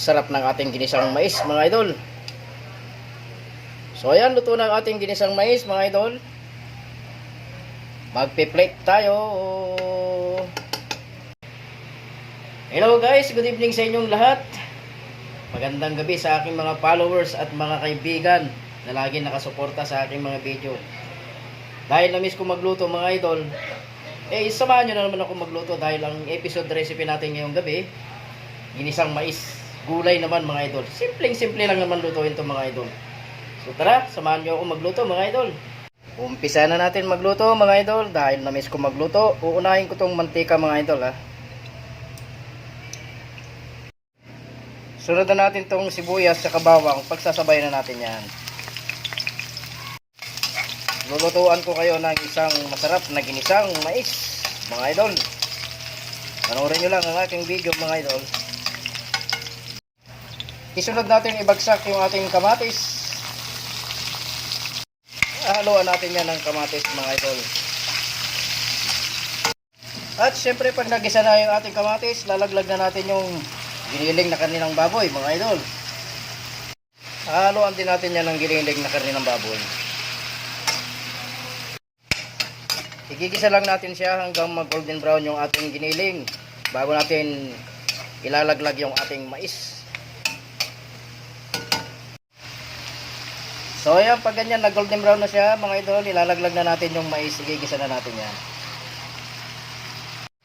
Sarap ng ating ginisang mais, mga idol. So ayan, luto ang ating ginisang mais, mga idol. Magpi-plate tayo. Hello guys, good evening sa inyong lahat. Magandang gabi sa aking mga followers at mga kaibigan na lagi nakasuporta sa aking mga video. Dahil na-miss ko magluto mga idol, eh samahan nyo na naman ako magluto dahil ang episode recipe natin ngayong gabi, ginisang mais, gulay naman mga idol. Simpleng simple lang naman lutuin to mga idol. So tara, samahan nyo ako magluto mga idol. Umpisa na natin magluto mga idol dahil na-miss ko magluto. Uunahin ko tong mantika mga idol ha. Sunod na natin tong sibuyas sa bawang. Pagsasabay na natin yan. Lulutuan ko kayo ng isang masarap na ginisang mais, mga idol. Panoorin nyo lang ang aking video, mga idol. Isunod natin ibagsak yung ating kamatis. Haluan natin yan ng kamatis, mga idol. At syempre, pag nagisa na yung ating kamatis, lalaglag na natin yung giniling na kaninang baboy, mga idol. Haluan din natin yan ng giniling na kaninang baboy. Igigisa lang natin siya hanggang mag golden brown yung ating giniling bago natin ilalaglag yung ating mais. So ayan, pag ganyan na golden brown na siya mga idol, ilalaglag na natin yung mais, igigisa na natin yan.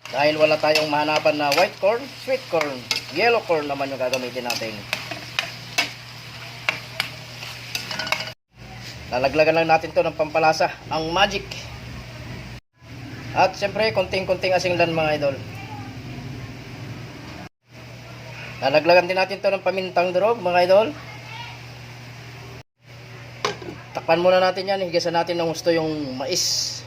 Dahil wala tayong mahanapan na white corn, sweet corn, yellow corn naman yung gagamitin natin. Lalaglagan lang natin to ng pampalasa, ang magic. At siyempre, konting-konting asinglan mga idol. Lalaglagan din natin to ng pamintang durog mga idol. Takpan muna natin yan, higasan natin ng gusto yung mais.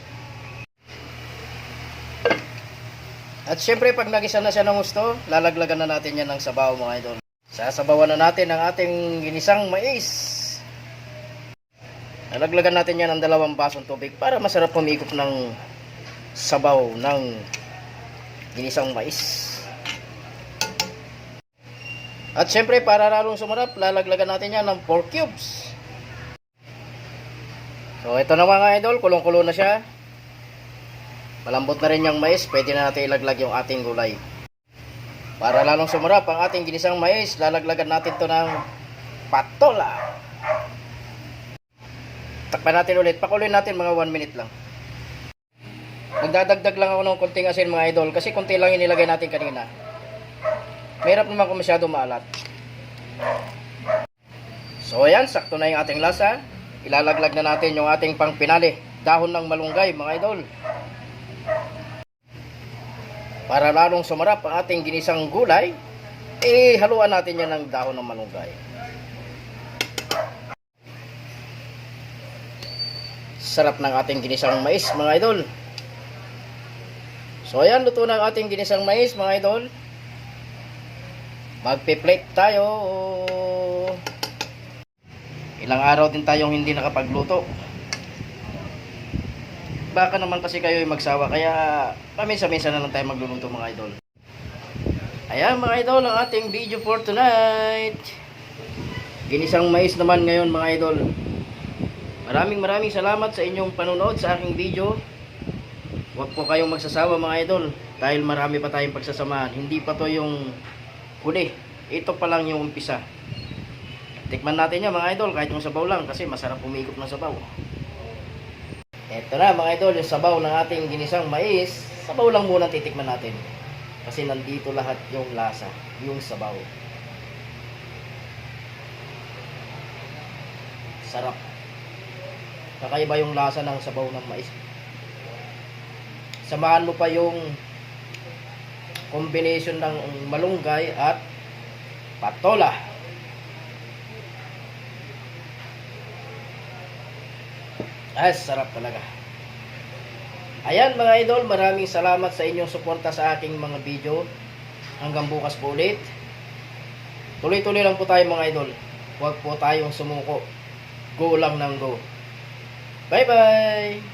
At syempre, pag nagisa na siya ng gusto, lalaglagan na natin yan ng sabaw mga idol. Sasabawan na natin ang ating ginisang mais. Lalaglagan natin yan ng dalawang basong tubig para masarap pumikop ng sabaw ng ginisang mais. At syempre, para lalong sumarap, lalaglagan natin yan ng 4 cubes. So, ito na mga idol, kulong-kulo na siya. Malambot na rin yung mais, pwede na natin ilaglag yung ating gulay. Para lalong sumarap ang ating ginisang mais, lalaglagan natin to ng patola. Takpan natin ulit, pakuloy natin mga 1 minute lang. Nagdadagdag lang ako ng konting asin mga idol kasi konti lang yung nilagay natin kanina. Mahirap naman kung masyado maalat. So ayan, sakto na yung ating lasa. Ilalaglag na natin yung ating pang pinali. Dahon ng malunggay mga idol. Para lalong sumarap ang ating ginisang gulay, eh haluan natin yan ng dahon ng malunggay. Sarap ng ating ginisang mais mga idol. So ayan, luto ang ating ginisang mais mga idol. Magpi-plate tayo. Ilang araw din tayong hindi nakapagluto. Baka naman kasi kayo ay magsawa kaya paminsan-minsan na lang tayo magluluto mga idol. Ayan mga idol, ang ating video for tonight. Ginisang mais naman ngayon mga idol. Maraming maraming salamat sa inyong panonood sa aking video. Huwag po kayong magsasawa mga idol dahil marami pa tayong pagsasamahan. Hindi pa to yung huli. Ito pa lang yung umpisa. Tikman natin yan mga idol kahit yung sabaw lang kasi masarap umikot ng sabaw. Ito na mga idol yung sabaw ng ating ginisang mais. Sabaw lang muna titikman natin. Kasi nandito lahat yung lasa, yung sabaw. Sarap. Kakaiba yung lasa ng sabaw ng mais samahan mo pa yung combination ng malunggay at patola. Ay, sarap talaga. Ayan mga idol, maraming salamat sa inyong suporta sa aking mga video. Hanggang bukas po ulit. Tuloy-tuloy lang po tayo mga idol. Huwag po tayong sumuko. Go lang ng go. Bye-bye!